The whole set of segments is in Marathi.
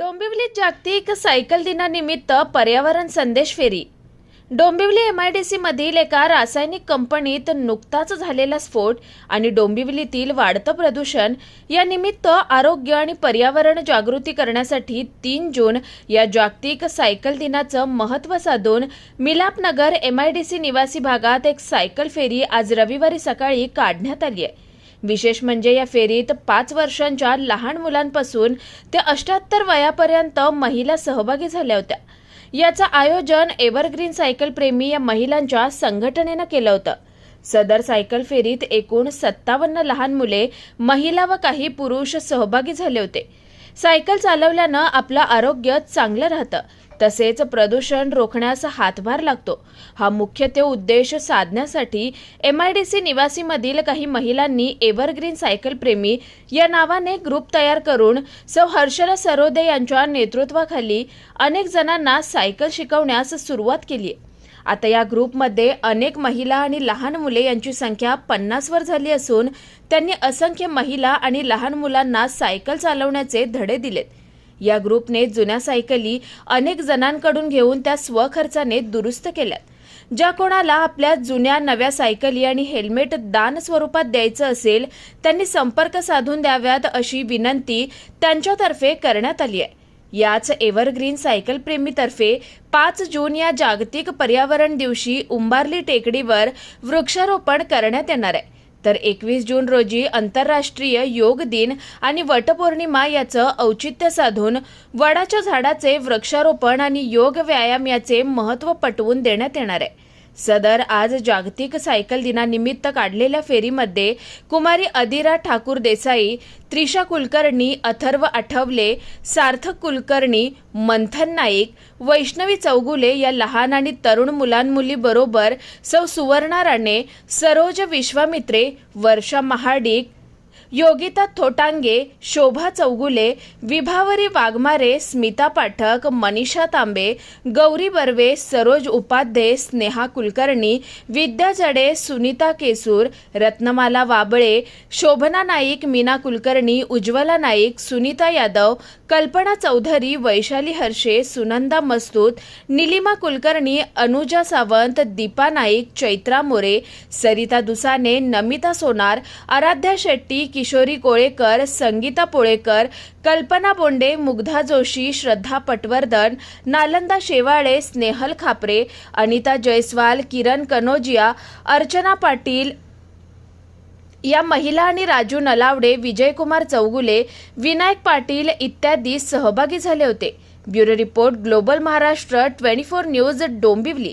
डोंबिवली जागतिक सायकल दिनानिमित्त पर्यावरण संदेश फेरी. डोंबिवली एम आय डी सीमधील एका रासायनिक कंपनीत नुकताच झालेला स्फोट आणि डोंबिवलीतील वाढतं प्रदूषण या निमित्त आरोग्य आणि पर्यावरण जागृती करण्यासाठी तीन जून या जागतिक सायकल दिनाचं महत्त्व साधून Milapnagar M I D C निवासी भागात एक सायकल फेरी आज रविवारी सकाळी काढण्यात आली आहे. विशेष म्हणजे या फेरीत पाच वर्षांच्या लहान मुलांपासून ते अष्ट्याहत्तर वयापर्यंत महिला सहभागी झाल्या होत्या. याचं आयोजन एव्हरग्रीन सायकल प्रेमी या महिलांच्या संघटनेनं केलं होतं. सदर सायकल फेरीत एकूण सत्तावन्न लहान मुले महिला व काही पुरुष सहभागी झाले होते. सायकल चालवल्यानं आपलं आरोग्य चांगलं राहतं. तसेच प्रदूषण रोखण्यास हातभार लागतो. हा मुख्य ते उद्देश साधण्यासाठी एम आय डी सी निवासीमधील काही महिलांनी एव्हरग्रीन सायकल प्रेमी या नावाने ग्रुप तयार करून सौ हर्षला सरोदे यांच्या नेतृत्वाखाली अनेक जणांना सायकल शिकवण्यास सुरुवात केली. आहे आता या ग्रुपमध्ये अनेक महिला आणि लहान मुले यांची संख्या पन्नासवर झाली असून त्यांनी असंख्य महिला आणि लहान मुलांना सायकल चालवण्याचे धडे दिलेत. या ग्रुपने जुन्या सायकली अनेक जणांकडून घेऊन त्या स्वखर्चाने दुरुस्त केल्यात. ज्या कोणाला आपल्या जुन्या नव्या सायकली आणि हेल्मेट दान स्वरूपात द्यायचं असेल त्यांनी संपर्क साधून द्याव्यात अशी विनंती त्यांच्यातर्फे करण्यात आली आहे. याच एव्हरग्रीन सायकल प्रेमीतर्फे पाच जून या जागतिक पर्यावरण दिवशी उंबारली टेकडीवर वृक्षारोपण करण्यात येणार आहे. तर एकवीस जून रोजी आंतरराष्ट्रीय योग दिन आणि वटपौर्णिमा याचं औचित्य साधून वडाच्या झाडाचे वृक्षारोपण आणि योग व्यायाम याचे महत्त्व पटवून देण्यात येणार आहे. सदर आज जागतिक सायकल दिनानिमित्त काढलेल्या फेरीमध्ये कुमारी अदिरा ठाकूर देसाई त्रिशा कुलकर्णी अथर्व आठवले सार्थक कुलकर्णी मंथन नाईक वैष्णवी चौगुले या लहान आणि तरुण मुलांमुलीबरोबर सौ सुवर्णा राणे सरोज विश्वामित्रे वर्षा महाडिक योगिता थोटांगे शोभा चौगुले विभावरी वाघमारे स्मिता पाठक मनीषा तांबे गौरी बर्वे सरोज उपाध्ये स्नेहा कुलकर्णी विद्या जडे सुनीता केसूर रत्नमाला वाबळे शोभना नाईक मीना कुलकर्णी उज्ज्वला नाईक सुनीता यादव कल्पना चौधरी वैशाली हर्षे सुनंदा मस्तूत निलिमा कुलकर्णी अनुजा सावंत दीपा नाईक चैत्रा मोरे सरिता दुसाने नमिता सोनार आराध्या शेट्टी किशोरी कोळेकर संगीता पोळेकर कल्पना बोंडे मुग्धा जोशी श्रद्धा पटवर्धन नालंदा शेवाळे स्नेहल खापरे अनिता जयस्वाल किरण कनोजिया अर्चना पाटील या महिला आणि राजू नलावडे विजयकुमार चौगुले विनायक पाटील इत्यादी सहभागी झाले होते. Bureau report global Maharashtra twenty four news Dombivli.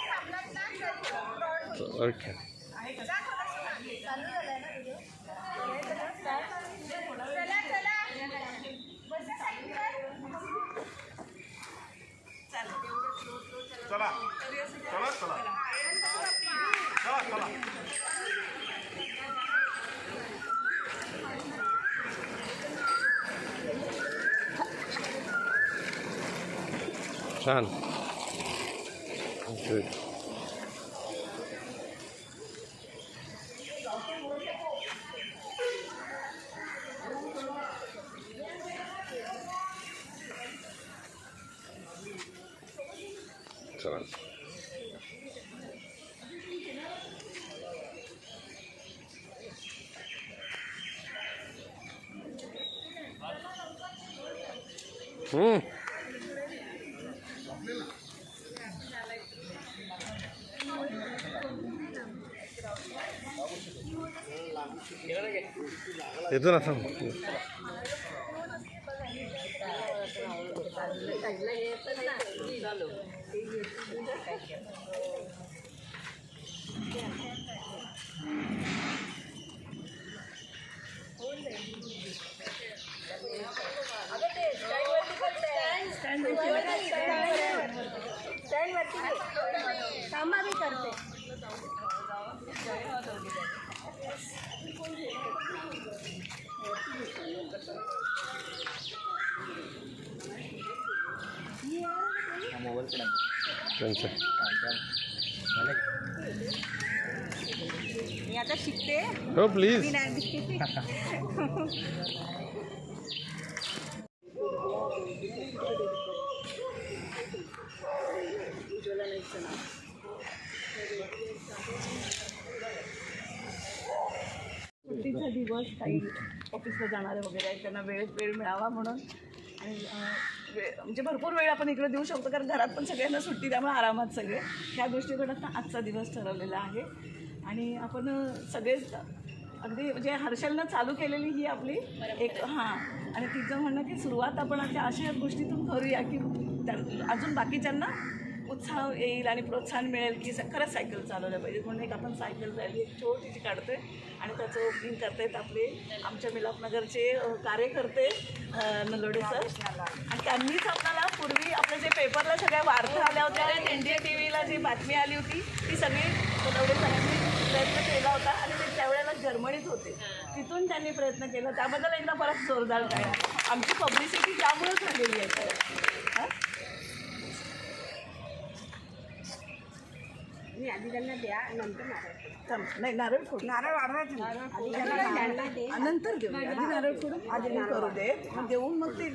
Okay चला. चला चला. चला चला. छान गुड 사람. 음. 얘들아 참. त्यांचं मी आता शिकते हो प्लीज मी नाही सुट्टीचा दिवस काही ऑफिसला जाणारे वगैरे आहेत त्यांना वेळ वेळ मिळावा म्हणून आणि अं, वे- म्हणजे भरपूर वेळ आपण इकडे देऊ शकतो कारण घरात पण सगळ्यांना सुट्टी त्यामुळे आरामात सगळे. ह्या गोष्टीकडं आजचा दिवस ठरवलेला आहे. आणि आपण सगळेच अगदी म्हणजे हर्षलनं चालू केलेली ही आपली एक हां. आणि तिचं म्हणणं की सुरुवात आपण अशा अशा गोष्टीतून करूया की त्या- अजून बाकीच्यांना उत्साह येईल आणि प्रोत्साहन मिळेल की खरंच सायकल चालवल्या पाहिजे. म्हणून एक आपण सायकल रॅली एक छोटीशी काढतोय आणि त्याचं ओपनिंग करतायत आपले आमच्या मिलापनगरचे कार्यकर्ते नलोडे सर आणि त्यांनीच आपल्याला पूर्वी आपल्या जे पेपरला सगळ्या वार्ता आल्या होत्या आणि इंडिया टी व्हीला जी बातमी आली होती ती सगळी नलोडे सरांनी प्रयत्न केला होता आणि ते त्यावेळेला जर्मनीत होते. तिथून त्यांनी प्रयत्न केला. त्याबद्दल एकदा परत जोरदार काय? आमची पब्लिसिटी त्यामुळेच झालेली आहे. हां? मी आधी त्यांना द्या नंतर नारळ. नाही नारळ फोड नारळ नंतर देऊ आधी नारळ फोडून आधी नाही करू दे. मग देऊन मग ते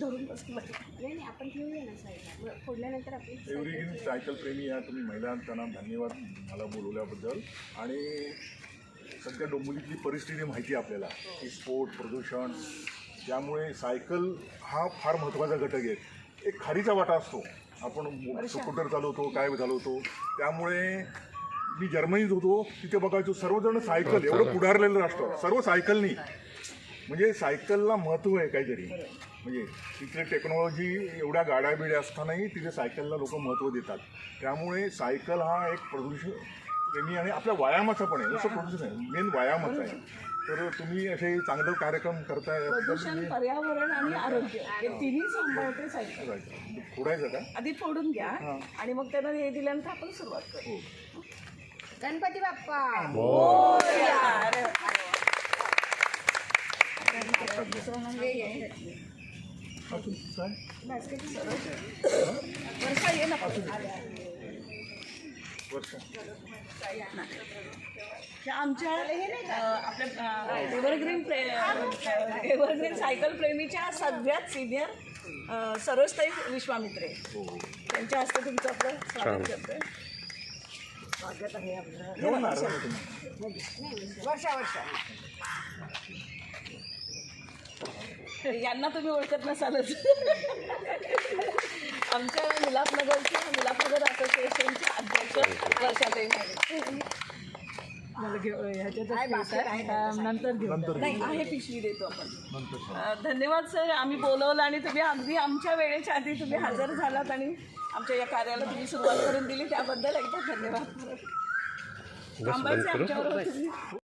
धरून बसलं नाही नाही आपण ठेवूया ना साईडला फोडल्यानंतर आपण एव्हरी सायकल प्रेमी या. तुम्ही महिलांना धन्यवाद मला बोलवल्याबद्दल. आणि सध्या डोंबिवलीतली परिस्थिती माहिती आहे आपल्याला की स्पोर्ट प्रदूषण त्यामुळे सायकल हा फार महत्त्वाचा घटक आहे. एक खारीचा वाटा असतो. आपण स्कूटर चालवतो काय चालवतो. त्यामुळे मी जर्मनीत होतो. तिथे बघायचो सर्वजण सायकल एवढं पुढारलेलं राष्ट्र. सर्व सायकलनी म्हणजे सायकलला महत्त्व आहे काहीतरी. म्हणजे तिथे टेक्नॉलॉजी एवढ्या गाड्या बिड्या असतानाही तिथे सायकलला लोक महत्त्व देतात. त्यामुळे सायकल हा एक प्रदूषण प्रेमी आणि आपल्या व्यायामाचा पण आहे नुसतं प्रदूषण आहे. मेन व्यायामाचा आहे. तर तुम्ही असे चांगलं कार्यक्रम करताय. प्रदूषण पर्यावरण आणि आरोग्य हे तिन्ही सांभाळते सायकल फोडायचं का आधी फोडून घ्या आणि मग त्यांना हे दिल्यानंतर आपण सुरुवात करू. हो. गणपती बाप्पा. अरे दुसरं म्हणजे हे. अजून काय? वर्षा ये ना. आमच्या आपल्या एव्हरग्रीन प्रे एव्हरग्रीन सायकल प्रेमीच्या सगळ्यात सिनियर सरोजताई विश्वामित्रे. त्यांच्या हस्ते तुमचं आपलं स्वागत करतोय. स्वागत आहे आपलं. वर्षा वर्षा यांना तुम्ही ओळखत नसालच. आमच्या मिलापनगरचे मिलापनगर असोसिएशनचे अध्यक्ष वर्षाताई नंतर नाही आहे पिशवी देतो आपण. धन्यवाद सर आम्ही बोलवलं आणि तुम्ही अगदी आमच्या वेळेच्या आधी तुम्ही हजर झालात आणि आमच्या या कार्याला तुम्ही सुरुवात करून दिली. त्याबद्दल एकदा धन्यवाद. बस